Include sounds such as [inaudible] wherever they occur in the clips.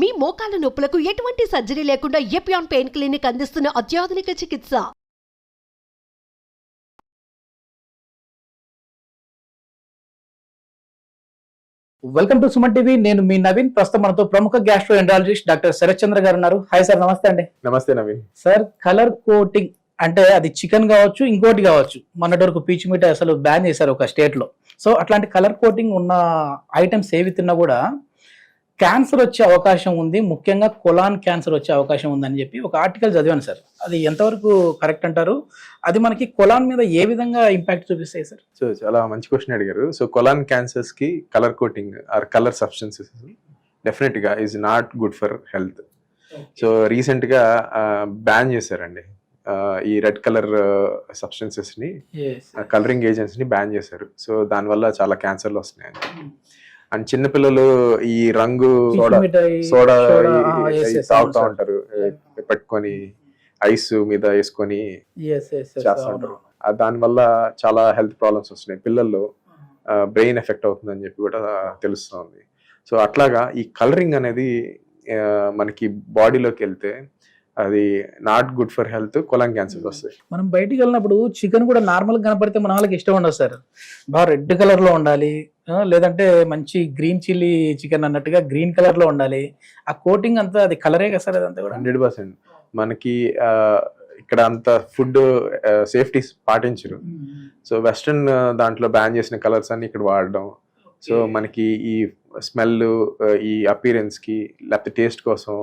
మీ మోకాల నొప్పులకు ఎటువంటి సర్జరీ లేకుండా ఎపియాన్ పెయిన్ క్లినిక్ అందిస్తున్న అత్యాధునిక చికిత్స. Welcome to Suman TV. నేను మీ నవీన్. ప్రస్తుతం మనతో ప్రముఖ gastroenterologist doctor Sarath Chandra garu ఉన్నారు. హాయ్ సార్ నమస్తే అండి. నమస్తే నవీన్. సార్ కలర్ కోటింగ్ అంటే అది చికెన్ కావచ్చు ఇంకోటి కావచ్చు. మొన్నటి వరకు పీచు మీట అసలు బ్యాన్ చేశారు ఒక స్టేట్లో సో అట్లాంటి కలర్ కోటింగ్ ఉన్న ఐటమ్స్ ఏవి తిన్నా కూడా క్యాన్సర్ వచ్చే అవకాశం ఉంది. ముఖ్యంగా కొలాన్ క్యాన్సర్ వచ్చే అవకాశం ఉందని చెప్పి ఒక ఆర్టికల్ చదివాను సార్. అది ఎంతవరకు కరెక్ట్ అంటారు? అది మనకి కొలాన్ మీద ఏ విధంగా ఇంపాక్ట్ చూపిస్తాయి సార్? సో చాలా మంచి క్వశ్చన్ అడిగారు. So colon క్యాన్సర్స్కి colour coating or colour substances డెఫినెట్గా is not good for health so రీసెంట్గా బ్యాన్ చేశారండి. ఈ రెడ్ కలర్ సబ్స్టెన్సెస్ని కలరింగ్ ఏజెంట్స్ని బ్యాన్ చేశారు. సో దానివల్ల చాలా క్యాన్సర్లు వస్తున్నాయి అండ్ చిన్నపిల్లలు ఈ రంగు సోడా సోడా తాగుతా ఉంటారు. పెట్టుకొని ఐస్ మీద వేసుకొని చేస్తూ ఉంటారు. ఆ దానివల్ల చాలా హెల్త్ ప్రాబ్లమ్స్ వస్తున్నాయి. పిల్లల్లో బ్రెయిన్ ఎఫెక్ట్ అవుతుందని చెప్పి కూడా తెలుస్తుంది. సో అట్లాగా ఈ కలరింగ్ అనేది మనకి బాడీలోకి వెళ్తే అది not good for health colon cancers వస్తాయి. మనం బయటికి వెళ్ళినప్పుడు చికెన్ కూడా నార్మల్ కనపడితే మన వాళ్ళకి ఇష్టం ఉండదు సార్. బాగా రెడ్ కలర్లో ఉండాలి. లేదంటే మంచి గ్రీన్ చిల్లీ చికెన్ అన్నట్టుగా గ్రీన్ కలర్లో ఉండాలి. ఆ కోటింగ్ అంతా అది కలరే కదా సార్ అదంతా కూడా? హండ్రెడ్ పర్సెంట్ మనకి ఇక్కడ అంత ఫుడ్ సేఫ్టీ పాటించరు. సో వెస్ట్రన్ దాంట్లో బ్యాన్ చేసిన కలర్స్ అన్ని ఇక్కడ వాడడం. సో మనకి ఈ స్మెల్ ఈ అపీరెన్స్కి లేకపోతే టేస్ట్ కోసం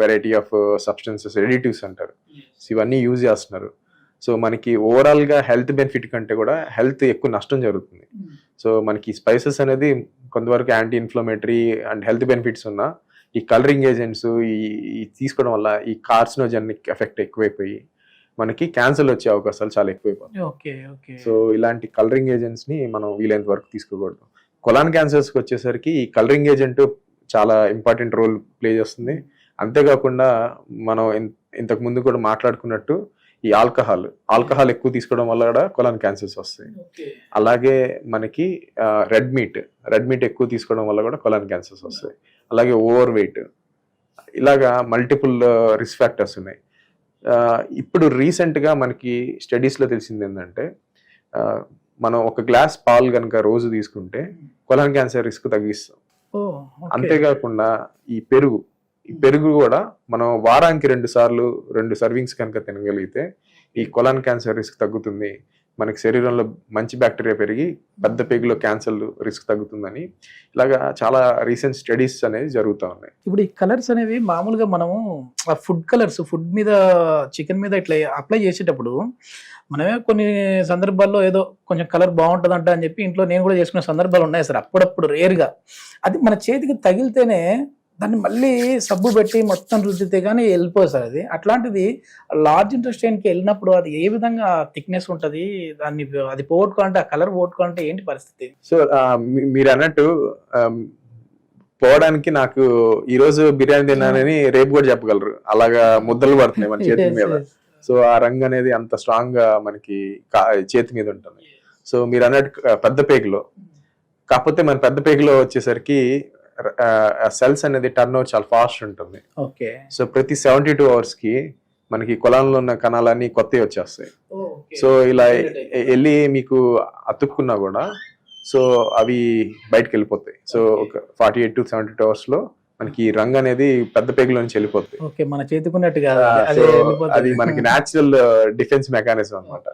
వెరైటీ ఆఫ్ సబ్స్టెన్సెస్ ఎడిటివ్స్ అంటారు. సో ఇవన్నీ యూజ్ చేస్తున్నారు. సో మనకి ఓవరాల్గా హెల్త్ బెనిఫిట్ కంటే కూడా హెల్త్ ఎక్కువ నష్టం జరుగుతుంది. సో మనకి స్పైసెస్ అనేది కొంతవరకు anti inflammatory and health benefits ఉన్న ఈ కలరింగ్ ఏజెంట్స్ ఈ తీసుకోవడం వల్ల ఈ కార్సినోజెనిక్ ఎఫెక్ట్ ఎక్కువైపోయి మనకి క్యాన్సర్ వచ్చే అవకాశాలు చాలా ఎక్కువైపోతాయి ఓకే ఓకే సో ఇలాంటి కలరింగ్ ఏజెంట్స్ని మనం వీలైనంత వరకు తీసుకోకూడదు. కొలాన్ క్యాన్సర్స్కి వచ్చేసరికి ఈ కలరింగ్ ఏజెంట్ చాలా ఇంపార్టెంట్ రోల్ ప్లే చేస్తుంది. అంతేకాకుండా మనం ఇంతకు ముందు కూడా మాట్లాడుకున్నట్టు ఈ ఆల్కహాల్ ఆల్కహాల్ ఎక్కువ తీసుకోవడం వల్ల కూడా కొలాన్ క్యాన్సర్స్ వస్తాయి. అలాగే మనకి రెడ్ మీట్ రెడ్ మీట్ ఎక్కువ తీసుకోవడం వల్ల కూడా కొలాన్ క్యాన్సర్స్ వస్తాయి. అలాగే ఓవర్ వెయిట్ ఇలాగా మల్టిపుల్ రిస్క్ ఫ్యాక్టర్స్ ఉన్నాయి. ఇప్పుడు recent గా మనకి studies లో తెలిసింది ఏంటంటే మనం ఒక గ్లాస్ పాలు కనుక రోజు తీసుకుంటే కొలాన్ క్యాన్సర్ రిస్క్ తగ్గిస్తాం. అంతేకాకుండా ఈ పెరుగు ఈ పెరుగు కూడా మనం వారానికి రెండు సార్లు రెండు సర్వింగ్స్ కనుక తినగలిగితే ఈ కొలాన్ క్యాన్సర్ రిస్క్ తగ్గుతుంది. మనకి శరీరంలో మంచి బ్యాక్టీరియా పెరిగి పెద్ద పేగులో క్యాన్సర్ రిస్క్ తగ్గుతుందని ఇలాగా చాలా రీసెంట్ స్టడీస్ అనేది జరుగుతూ ఉన్నాయి. ఇప్పుడు ఈ కలర్స్ అనేవి మామూలుగా మనము ఆ ఫుడ్ కలర్స్ ఫుడ్ మీద చికెన్ మీద ఇట్లా అప్లై చేసేటప్పుడు మనమే కొన్ని సందర్భాల్లో ఏదో కొంచెం కలర్ బాగుంటుందంట అని చెప్పి ఇంట్లో నేను కూడా చేసుకునే సందర్భాలు ఉన్నాయి సార్ అప్పుడప్పుడు రేర్గా. అది మన చేతికి తగిలితేనే దాన్ని మళ్ళీ సబ్బు పెట్టి మొత్తం రుద్దితే కానీ వెళ్ళిపోదు సార్ అది. అట్లాంటిది లార్జ్ ఇంటెస్టైన్కి వెళ్ళినప్పుడు అది ఏ విధంగా థిక్నెస్ ఉంటుంది? దాన్ని అది పోగొట్టుకోవాలంటే ఆ కలర్ పోగొట్టుకోవాలంటే ఏంటి పరిస్థితి? సో మీరు అన్నట్టు పోవడానికి నాకు ఈ రోజు బిర్యానీ తిన్నానని రేపు కూడా చెప్పగలరు. అలాగా ముద్దలు పడుతున్నాయి మన [laughs] చేతి మీద. సో ఆ రంగు అనేది అంత స్ట్రాంగ్గా మనకి చేతి మీద ఉంటుంది. సో మీరు అన్నట్టు పెద్ద పేగులో. కాకపోతే మన పెద్ద పేగులో వచ్చేసరికి సెల్స్ అనేది టర్న్ ఓవర్ చాలా ఫాస్ట్ ఉంటుంది. ఓకే. సో ప్రతి సెవెంటీ టూ అవర్స్కి మనకి కులంలో ఉన్న కణాలన్నీ కొత్తవి వచ్చేస్తాయి. సో ఇలా వెళ్ళి మీకు అతుక్కున్నా కూడా సో అవి బయటకు వెళ్ళిపోతాయి. సో ఒక forty eight to seventy two అవర్స్లో మనకి రంగు అనేది పెద్ద పేగులో నుంచి వెళ్ళిపోతాయి ఓకే మన చేతికున్నట్టు కాదు. ఆ, అది సో వెళ్ళిపోతుంది. అది మనకి న్యాచురల్ డిఫెన్స్ మెకానిజం అన్నమాట.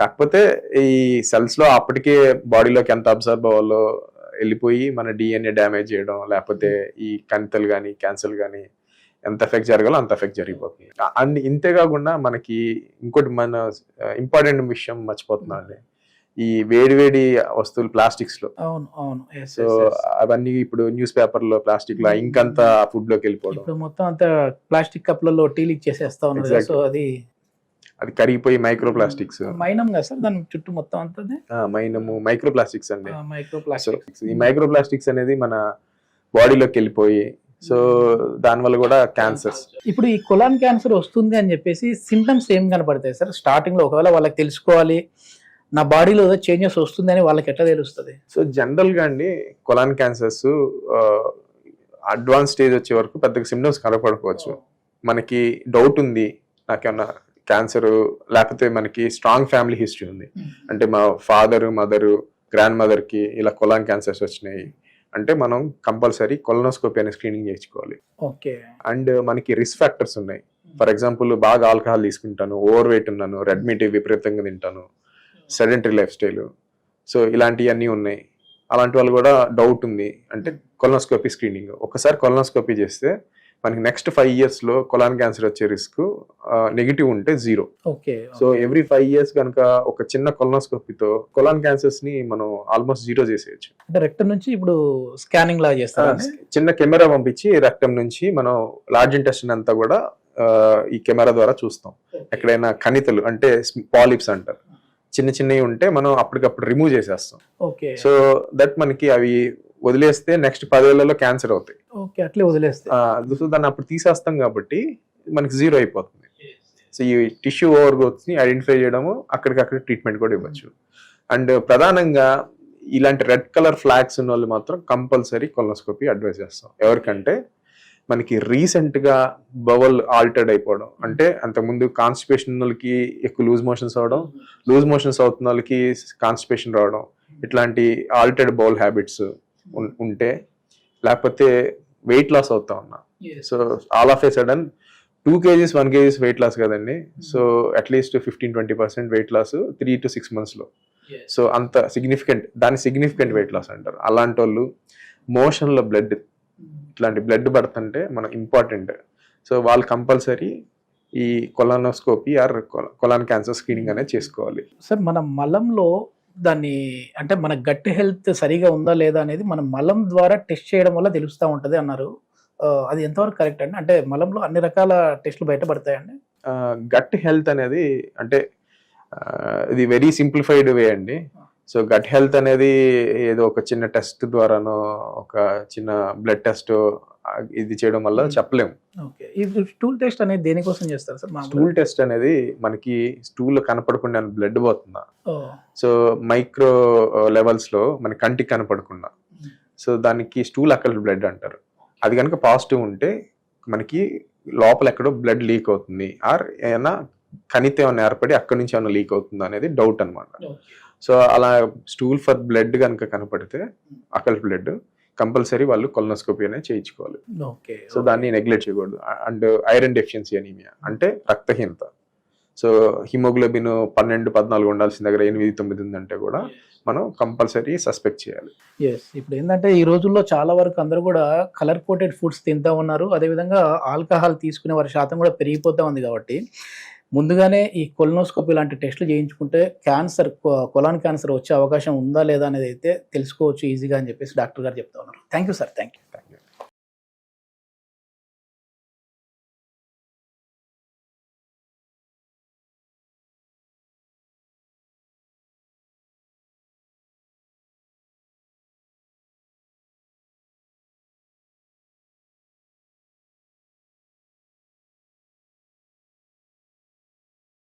కాకపోతే ఈ సెల్స్లో అప్పటికే బాడీలోకి ఎంత అబ్జర్వ్ అవ్వాలో వెళ్ళిపోయి మన డిఎన్ఏ డ్యామేజ్ చేయడం లేకపోతే ఈ కణితలు కానీ క్యాన్సర్ కానీ ఎంత ఎఫెక్ట్ జరగాలో అంత ఎఫెక్ట్ జరిగిపోతుంది. అన్ని ఇంతే కాకుండా మనకి ఇంకోటి మన ఇంపార్టెంట్ విషయం మర్చిపోతున్నాం అండి ఈ వేడి వేడి వస్తువులు ప్లాస్టిక్స్లో. అవును అవును. సో. అవన్నీ ఇప్పుడు న్యూస్ పేపర్లో ప్లాస్టిక్లో ఇంక్ అంతా ఫుడ్లోకి వెళ్ళిపోవడం. మొత్తం అంతా ప్లాస్టిక్ కప్లలో టీలు ఇచ్చేసేస్తా ఉన్నారు. సో. అది అది కరిగిపోయి మైక్రో ప్లాస్టిక్స్ మైనం కదా సార్ దాని చుట్టూ మొత్తం అంతా మైనము మైక్రో ప్లాస్టిక్స్ అండి మైక్రో సో ప్లాస్టిక్ ఈ మైక్రో ప్లాస్టిక్స్ అనేది మన బాడీలోకి వెళ్ళిపోయి సో దానివల్ల కూడా క్యాన్సర్స్. ఇప్పుడు ఈ కొలాన్ క్యాన్సర్ వస్తుంది అని చెప్పేసి సింటమ్స్ ఏం కనపడతాయి సార్? స్టార్టింగ్లో ఒకవేళ వాళ్ళకి తెలుసుకోవాలి నా బాడీలో ఏదో చేంజెస్ వస్తుంది అని వాళ్ళకి ఎట్లా తెలుస్తుంది? సో జనరల్గా అండి కొలాన్ క్యాన్సర్స్ అడ్వాన్స్ స్టేజ్ వచ్చే వరకు పెద్దగా సిమ్టమ్స్ కనపడకపోవచ్చు. మనకి డౌట్ ఉంది నాకేమన్నా క్యాన్సర్ లేకపోతే మనకి స్ట్రాంగ్ ఫ్యామిలీ హిస్టరీ ఉంది. అంటే మా ఫాదర్ మదర్ గ్రాండ్ మదర్కి ఇలా కొలాన్ క్యాన్సర్స్ వచ్చినాయి. అంటే మనం కంపల్సరీ కొలనోస్కోపీ అనే స్క్రీనింగ్ చేయించుకోవాలి. ఓకే అండ్ మనకి రిస్క్ ఫ్యాక్టర్స్ ఉన్నాయి. ఫర్ ఎగ్జాంపుల్ బాగా ఆల్కహాల్ తీసుకుంటాను ఓవర్ వెయిట్ ఉన్నాను రెడ్ మీట్ విపరీతంగా తింటాను సెడెంటరీ లైఫ్ స్టైల్ సో ఇలాంటివన్నీ ఉన్నాయి. అలాంటి వాళ్ళు కూడా డౌట్ ఉంది. అంటే కొలనోస్కోపీ స్క్రీనింగ్ ఒకసారి కొలనోస్కోపీ చేస్తే మనకి నెక్స్ట్ ఫైవ్ ఇయర్స్లో కొలాన్ క్యాన్సర్ వచ్చే రిస్క్ నెగిటివ్ ఉంటే zero okay so every five years కనుక ఒక చిన్న కొలనోస్కోపీతో కొలాన్ క్యాన్సర్స్ని మనం ఆల్మోస్ట్ జీరో చేసేయచ్చు. అంటే రెక్టర్ నుంచి ఇప్పుడు స్కానింగ్ లా చేస్తారా? చిన్న కెమెరా పంపించి రక్తం నుంచి మనం లార్జ్ ఇంటెస్టిన్ అంతా కూడా ఈ కెమెరా ద్వారా చూస్తాం. ఎక్కడైనా కణితలు అంటే పాలిప్స్ అంటారు. చిన్న చిన్నవి ఉంటే మనం అప్పటికప్పుడు రిమూవ్ చేసేస్తాం. ఓకే సో దట్ మనకి అవి వదిలేస్తే నెక్స్ట్ పదేళ్ళలో క్యాన్సర్ అవుతాయి. ఓకే అట్లే వదిలేస్తే. సో దాన్ని అప్పుడు తీసేస్తాం కాబట్టి మనకి జీరో అయిపోతుంది. సో ఈ టిష్యూ ఓవర్ గ్రోత్ని ఐడెంటిఫై చేయడము అక్కడికక్కడ ట్రీట్మెంట్ కూడా ఇవ్వచ్చు. అండ్ ప్రధానంగా ఇలాంటి రెడ్ కలర్ ఫ్లాగ్స్ ఉన్న వాళ్ళు మాత్రం కంపల్సరీ కొలనోస్కోపీ అడ్వైస్ చేస్తాం. ఎవరికంటే మనకి రీసెంట్గా బవల్ ఆల్టర్డ్ అయిపోవడం. అంటే అంతకుముందు కాన్స్టిపేషన్ వాళ్ళకి ఎక్కువ లూజ్ మోషన్స్ అవడం లూజ్ మోషన్స్ అవుతున్న వాళ్ళకి కాన్స్టిపేషన్ రావడం ఇట్లాంటి ఆల్టర్డ్ బౌల్ హ్యాబిట్స్ ఉంటే లేకపోతే వెయిట్ లాస్ అవుతా ఉన్నా. So all of a sudden two kgs one kgs weight loss కదండి. So at least fifteen twenty percent weight loss three to six మంత్స్లో. సో అంత సిగ్నిఫికెంట్ దాని సిగ్నిఫికెంట్ వెయిట్ లాస్ అంటారు. అలాంటి వాళ్ళు మోషన్లో బ్లడ్ ఇట్లాంటి బ్లడ్ పడుతుంటే మనకు ఇంపార్టెంట్ సో వాళ్ళు కంపల్సరీ ఈ colonoscopy or colon cancer screening అనేది చేసుకోవాలి. సార్ మన మలంలో దాన్ని అంటే మన గట్ హెల్త్ సరిగా ఉందా లేదా అనేది మన మలం ద్వారా టెస్ట్ చేయడం వల్ల తెలుస్తూ ఉంటది అన్నారు. అది ఎంతవరకు కరెక్ట్ అండి? అంటే మలంలో అన్ని రకాల టెస్టులు బయటపడతాయండి? గట్ హెల్త్ అనేది అంటే ఇది వెరీ సింప్లిఫైడ్ వే అండి. సో గట్ హెల్త్ అనేది ఏదో ఒక చిన్న టెస్ట్ ద్వారానో ఒక చిన్న బ్లడ్ టెస్ట్ ఇది చేయడం వల్ల చెప్పలేము. ఓకే. ఈ స్టూల్ టెస్ట్ అనేది దేనికోసం చేస్తారు సార్? స్టూల్ టెస్ట్ అనేది మనకి స్టూల్ కనపడకుండా బ్లడ్ పోతుందా? సో మైక్రో లెవెల్స్లో మన కంటికి కనపడకుండా. సో దానికి స్టూల్ అక్కడ బ్లడ్ అంటారు. అది కనుక పాజిటివ్ ఉంటే మనకి లోపల ఎక్కడో బ్లడ్ లీక్ అవుతుంది. ఆర్ ఏమైనా కణిత ఏమైనా ఏర్పడి అక్కడి నుంచి ఏమైనా లీక్ అవుతుందా అనేది డౌట్ అన్నమాట. సో అలా స్టూల్ ఫర్ బ్లడ్ కనుక కనపడితే అకల్ బ్లడ్ కంపల్సరీ వాళ్ళు కొలనోస్కోపీ అనేది చేయించుకోవాలి. ఓకే సో దాన్ని నెగ్లెక్ట్ చేయకూడదు. అండ్ ఐరన్ డెఫిషియన్సీ అనీమియా అంటే రక్తహీనత. సో హిమోగ్లోబిన్ పన్నెండు పద్నాలుగు ఉండాల్సిన దగ్గర ఎనిమిది తొమ్మిది ఉందంటే కూడా మనం కంపల్సరీ సస్పెక్ట్ చేయాలి. ఎస్ ఇప్పుడు ఏంటంటే ఈ రోజుల్లో చాలా వరకు అందరూ కూడా కలర్ కోటెడ్ ఫుడ్స్ తింటా ఉన్నారు. అదేవిధంగా ఆల్కహాల్ తీసుకునే వారి శాతం కూడా పెరిగిపోతా ఉంది కాబట్టి ముందుగానే ఈ కొలనోస్కోపీ లాంటి టెస్టులు చేయించుకుంటే క్యాన్సర్ కొలాన్ క్యాన్సర్ వచ్చే అవకాశం ఉందా లేదా అనేది అయితే తెలుసుకోవచ్చు ఈజీగా అని చెప్పేసి డాక్టర్ గారు చెప్తా ఉన్నారు. Thank you sir thank you